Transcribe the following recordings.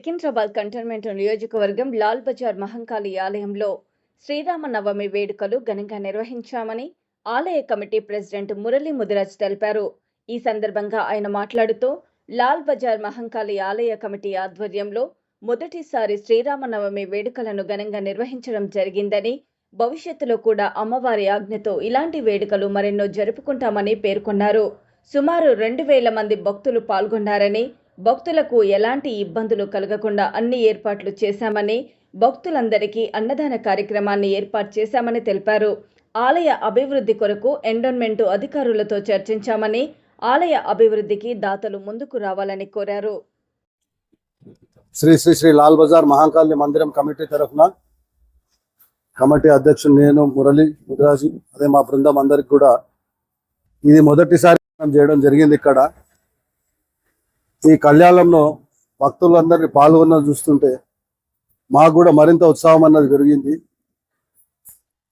Secunderabad cantonment నియోజకవర్గం లాల్ బజార్ మహంకాళి ఆలయంలో శ్రీరామనవమి వేడుకలు ఘనంగా నిర్వహించామని ఆలయ కమిటీ ప్రెసిడెంట్ మురళీ ముదిరాజ్ తెలిపారు. ఈ సందర్భంగా ఆయన మాట్లాడుతూ లాల్ బజార్ మహంకాళి ఆలయ కమిటీ ఆధ్వర్యంలో మొదటిసారి శ్రీరామనవమి వేడుకలను ఘనంగా నిర్వహించడం జరిగిందని భవిష్యత్తులో కూడా అమ్మవారి ఆజ్ఞతో ఇలాంటి వేడుకలు మరెన్నో జరుపుకుంటామని పేర్కొన్నారు. సుమారు రెండు వేల మంది భక్తులు పాల్గొన్నారని భక్తులకు ఎలాంటి ఇబ్బందులు కలగకుండా అన్ని ఏర్పాట్లు చేశామని భక్తులందరికీ అన్నదాన కార్యక్రమాన్ని ఏర్పాటు చేశామని తెలిపారు. ఆలయ అభివృద్ధి కొరకు ఎండోన్మెంటు అధికారులతో చర్చించామని ఆలయ అభివృద్ధికి దాతలు ముందుకు రావాలని కోరారు. శ్రీ శ్రీ శ్రీ లాల్ బజార్ మహాకాళి మందిరం కమిటీ తరఫున కమిటీ అధ్యక్షుడు నేను మురళి ముదిరాజు అదే మా బృందం అందరికి కూడా ఇది మొదటిసారి మనం చేయడం జరిగింది ఇక్కడ. ఈ కళ్యాణంలో భక్తులందరినీ పాల్గొన్న చూస్తుంటే మాకు కూడా మరింత ఉత్సాహం అన్నది పెరిగింది.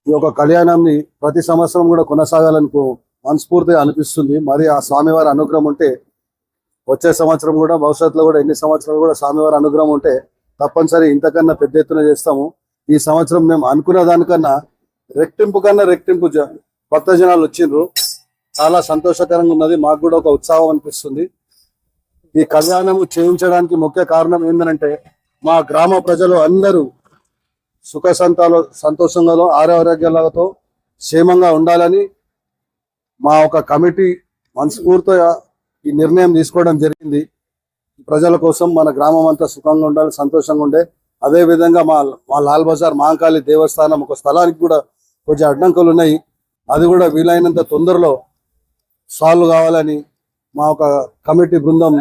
ఈ యొక్క కళ్యాణాన్ని ప్రతి సంవత్సరం కూడా కొనసాగాలనుకో మనస్ఫూర్తిగా అనిపిస్తుంది. మరి ఆ స్వామివారి అనుగ్రహం ఉంటే వచ్చే సంవత్సరం కూడా భవిష్యత్తులో కూడా ఎన్ని సంవత్సరాలు కూడా స్వామివారి అనుగ్రహం ఉంటే తప్పనిసరి ఇంతకన్నా పెద్ద ఎత్తున చేస్తాము. ఈ సంవత్సరం మేము అనుకున్న దానికన్నా రెట్టింపు కన్నా రెట్టింపు జ- కొత్త జనాలు వచ్చిండ్రు. చాలా సంతోషకరంగా ఉన్నది. మాకు కూడా ఒక ఉత్సాహం అనిపిస్తుంది. ఈ కళ్యాణము చేయించడానికి ముఖ్య కారణం ఏంటంటే మా గ్రామ ప్రజలు అందరూ సుఖ సంతాలు సంతోషంగా ఆరోగ్యాలతో క్షేమంగా ఉండాలని మా ఒక కమిటీ మనస్ఫూర్తిగా ఈ నిర్ణయం తీసుకోవడం జరిగింది. ప్రజల కోసం మన గ్రామం అంతా సుఖంగా ఉండాలి సంతోషంగా ఉండే. అదే విధంగా మా మా లాల్ బజార్ మహాకాళి దేవస్థానం ఒక స్థలానికి కూడా కొంచెం అడ్డంకులు ఉన్నాయి. అది కూడా వీలైనంత తొందరలో సాల్వ్ కావాలని మా ఒక కమిటీ బృందం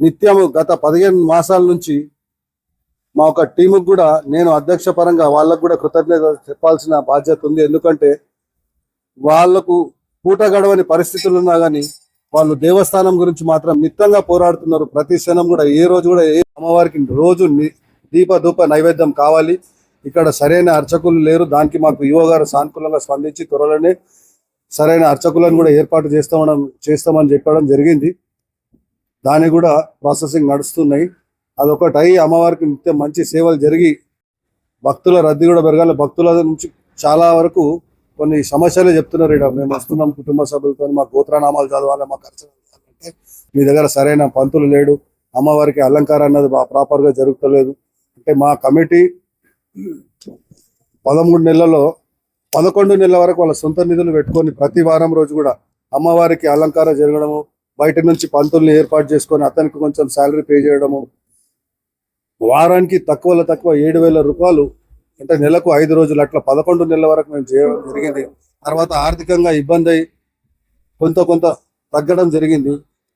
నిత్యము గత పదిహేను మాసాల నుంచి మా ఒక టీముకు కూడా నేను అధ్యక్ష పరంగా వాళ్ళకు కూడా కృతజ్ఞత చెప్పాల్సిన బాధ్యత ఉంది. ఎందుకంటే వాళ్ళకు పూట గడవని పరిస్థితులు ఉన్నా కానీ వాళ్ళు దేవస్థానం గురించి మాత్రం నిత్యంగా పోరాడుతున్నారు. ప్రతి క్షణం కూడా ఏ రోజు కూడా ఏ అమ్మవారికి రోజు దీప ధూప నైవేద్యం కావాలి. ఇక్కడ సరైన అర్చకులు లేరు. దానికి మాకు యువ గారు సానుకూలంగా స్పందించి త్వరలోనే సరైన అర్చకులను కూడా ఏర్పాటు చేస్తామని చేస్తామని చెప్పడం జరిగింది. దాని కూడా ప్రాసెసింగ్ నడుస్తున్నాయి. అదొకటి అయ్యి అమ్మవారికి నిత్యం మంచి సేవలు జరిగి భక్తుల రద్దీ కూడా పెరగాలి. భక్తుల నుంచి చాలా వరకు కొన్ని సమస్యలు చెప్తున్నారు ఇక్కడ. మేము వస్తున్నాం కుటుంబ సభ్యులతో మా గోత్రనామాలు చదవాలి మా ఖర్చు అంటే మీ దగ్గర సరైన పంతులు లేడు. అమ్మవారికి అలంకారం అన్నది ప్రాపర్గా ప్రాపర్గా జరుగుతలేదు. అంటే మా కమిటీ పదమూడు నెలల్లో పదకొండు నెలల వరకు వాళ్ళ సొంత నిధులు పెట్టుకొని ప్రతి వారం రోజు కూడా అమ్మవారికి అలంకారం జరగడము బయట నుంచి పంతుల్ని ఏర్పాటు చేసుకొని అతనికి కొంచెం శాలరీ పే చేయడము. వారానికి తక్కువలో తక్కువ ఏడు వేల రూపాయలు అంటే నెలకు ఐదు రోజులు అట్లా పదకొండు నెలల వరకు మేము చేయడం జరిగింది. తర్వాత ఆర్థికంగా ఇబ్బంది అయి కొంత కొంత తగ్గడం జరిగింది.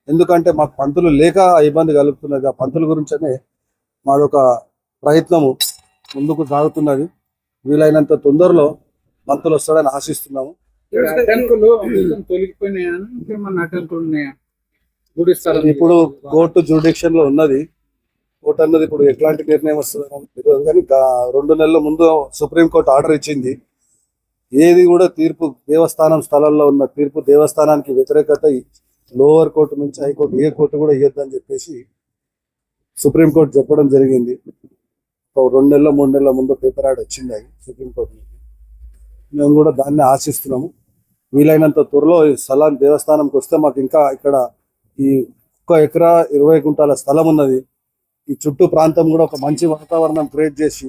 ఎందుకంటే మాకు పంతులు లేక ఇబ్బంది కలుగుతున్నది. ఆ పంతుల గురించనే మాదొక ప్రయత్నము ముందుకు సాగుతున్నది. వీలైనంత తొందరలో పంతులు వస్తాడని ఆశిస్తున్నాము. తొలగిపోయినాయా? ఇంకేమన్నా అటంకులు ఉన్నాయా? ఇప్పుడు కోర్టు జ్యూడిక్షన్లో ఉన్నది. కోర్టు అన్నది ఇప్పుడు ఎట్లాంటి నిర్ణయం వస్తుందో కానీ రెండు నెలల ముందు సుప్రీంకోర్టు ఆర్డర్ ఇచ్చింది. ఏది కూడా తీర్పు దేవస్థానం స్థలంలో ఉన్న తీర్పు దేవస్థానానికి వ్యతిరేకత లోవర్ కోర్టు నుంచి హైకోర్టు ఏ కోర్టు కూడా ఇవ్వద్దని చెప్పేసి సుప్రీం కోర్టు చెప్పడం జరిగింది. రెండు నెలల మూడు నెలల ముందు పేపర్ యాడ్ వచ్చింది అది సుప్రీం కోర్టు నుంచి. మేము కూడా దాన్ని ఆశిస్తున్నాము. వీలైనంత త్వరలో ఈ స్థలాన్ని దేవస్థానంకి వస్తే మాకు ఇంకా ఇక్కడ ఈ ఒక్క ఎకరా ఇరవై గుంటాల స్థలం ఉన్నది. ఈ చుట్టూ ప్రాంతం కూడా ఒక మంచి వాతావరణం క్రియేట్ చేసి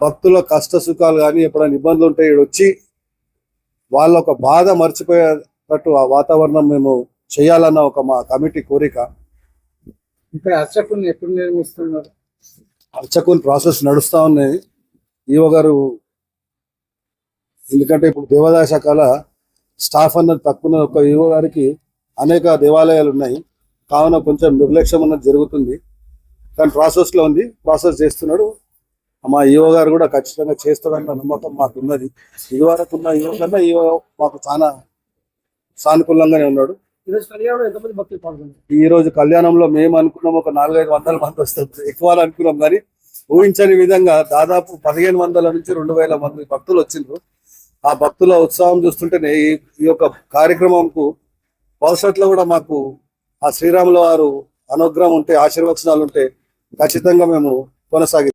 భక్తుల కష్ట సుఖాలు కానీ ఎప్పుడైనా ఇబ్బందులు ఉంటే వచ్చి వాళ్ళ ఒక బాధ మర్చిపోయేటట్టు ఆ వాతావరణం మేము చేయాలన్న ఒక మా కమిటీ కోరిక. ఇక్కడ అర్చకుల్ని ఎప్పుడు నిర్మిస్తున్నారు? అర్చకుని ప్రాసెస్ నడుస్తా ఉన్నాయి ఈవో గారు ఎందుకంటే ఇప్పుడు దేవాదాయ శాఖల స్టాఫ్ అన్నది తక్కువ. ఒక ఈవో గారికి అనేక దేవాలయాలు ఉన్నాయి. కావున కొంచెం నిర్లక్ష్యం అన్నది జరుగుతుంది. కానీ ప్రాసెస్లో ఉంది. ప్రాసెస్ చేస్తున్నాడు. మా ఈవో గారు కూడా ఖచ్చితంగా చేస్తాడన్న నమ్మకం మాకు ఉన్నది. ఇది వరకు ఉన్న ఈవో కన్నా ఈవో మాకు చాలా సానుకూలంగానే ఉన్నాడు. ఈ రోజు కళ్యాణంలో మేము అనుకున్నాం ఒక నాలుగైదు వందల మంది వస్తారు. ఎక్కువ అని అనుకున్నాం కానీ ఊహించని విధంగా దాదాపు పదిహేను వందల నుంచి రెండు వేల మంది భక్తులు వచ్చిండ్రు. ఆ భక్తుల ఉత్సాహం చూస్తుంటేనే ఈ ఈ యొక్క కార్యక్రమంకు భవిష్యత్తులో కూడా మాకు ఆ శ్రీరాముల వారు అనుగ్రహం ఉంటే ఆశీర్వచనాలు ఉంటే ఖచ్చితంగా మేము కొనసాగి